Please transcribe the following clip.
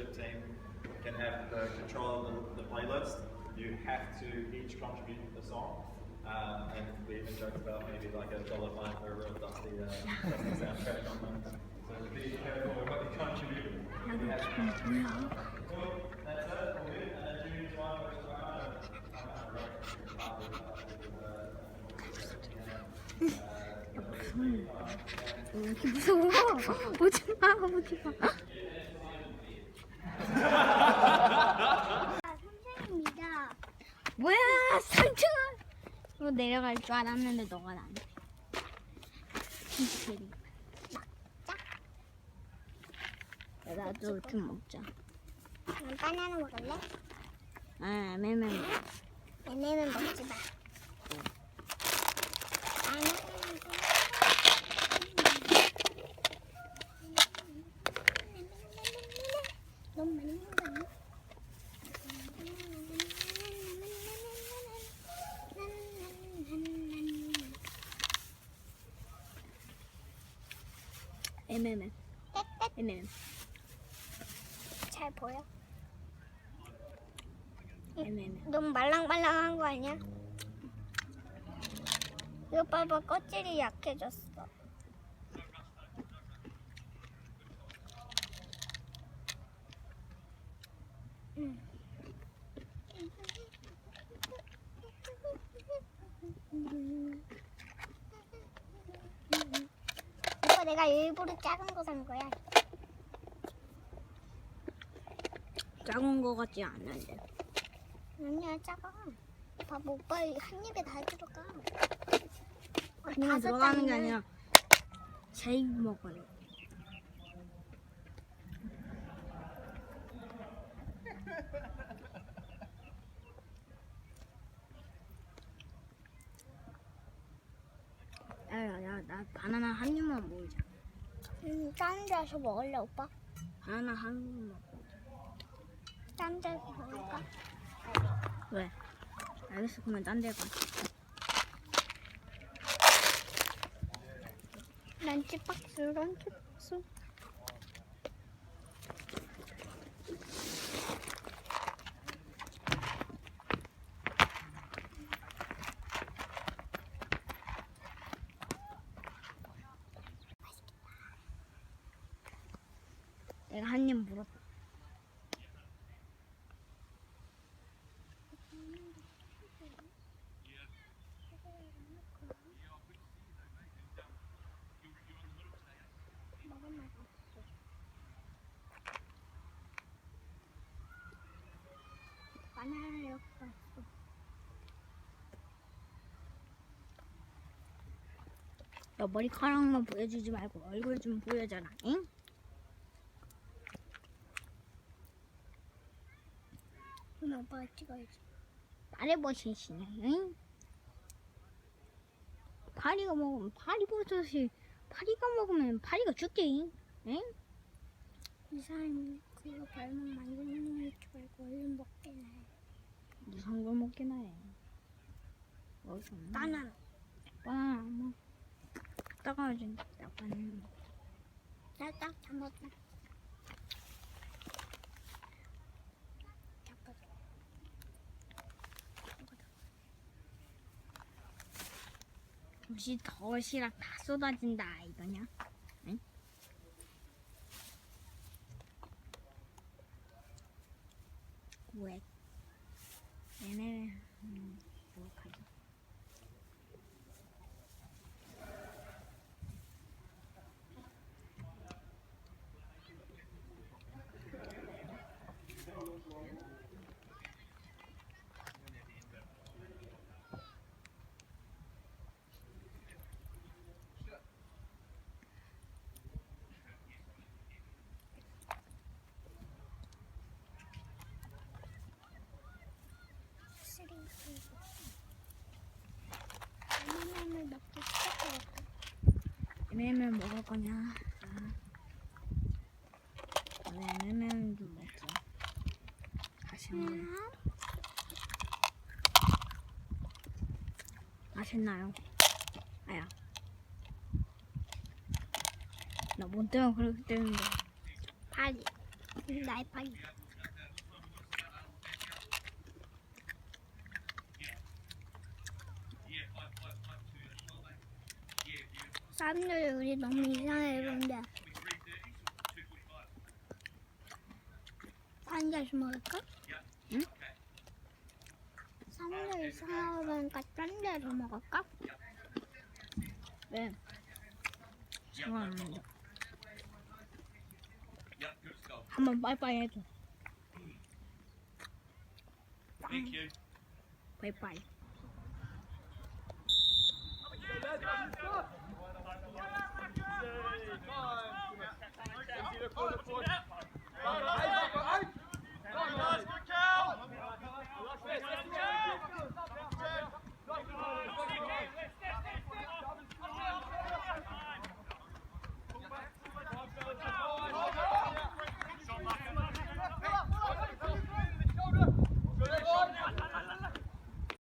leadership team can have the control of the, the playlist. You have to each contribute a song. Um, and we even joked about maybe like a dollar fine for a real dusty, uh, dusty soundtrack on them. So be careful with what you contribute. We have- Cool. That's it. All good. And then June's one, which I kind of, I kind of wrote 뭐야, 상처. 이거 내려갈 줄 알았는데 너가 나한테. 진짜 캐리. 나도 좀 먹자. 난 바나나 먹을래? 아, 매매. 얘네는 먹지 마. 너무 많이 먹는 거 아니야? MMM. MMM. 잘 보여? MMM. 너무 말랑말랑한 거 아니야? 이거 봐봐 껍질이 약해졌어. 음. 이거 내가 일부러 작은 거 산 거야. 작은 거 같지 않는데. 아니야 작아. 봐봐 오빠 한 입에 다 들어가. 그냥 다섯 들어가는 게 아니라 제일 먹어요. 바나나 한 입만 먹자. 음, 다른 데서 먹을래 오빠? 바나나 한 입만. 다른 데서 먹을까? 왜? 알겠어 그러면 딴 데 가. 런치박스 런치박스 내가 한 입 물었다. 너 머리카락만 보여주지 말고 얼굴 좀 보여줘라. 응? 오빠가 찍어야지 파리버섯이네. 응? 파리가 먹으면 파리버섯이 파리가 먹으면 파리가 죽지. 응? 이 사람이 그거 별명 만드는 거 말고 얼른 먹게 해 무슨 걸 먹긴 해. 어디서 먹나? 바나나 바나나 안 먹어. 따가워진다. 바나나. 나딱 잡았다 혹시 덫이랑 다 쏟아진다 이거냐? 응? 왜? 얘네 음, 뭐하지? 쓰리 바나나를 먹기 시작하겠다 얘네는 먹을 거냐? 아. 얘네는 좀 먹자. 맛있네. 맛있나요? 아야. 나뭐 때문에 그렇게 때는데. 파리 나의 파리. 사람들이 우리 너무 이상해 한 잔씩 먹을까? 응? 사람들이 이상하게 보니까 딴 데로 먹을까? 왜? 좋아하는데. 한번 빠이빠이 해줘. 빠이빠이. Five.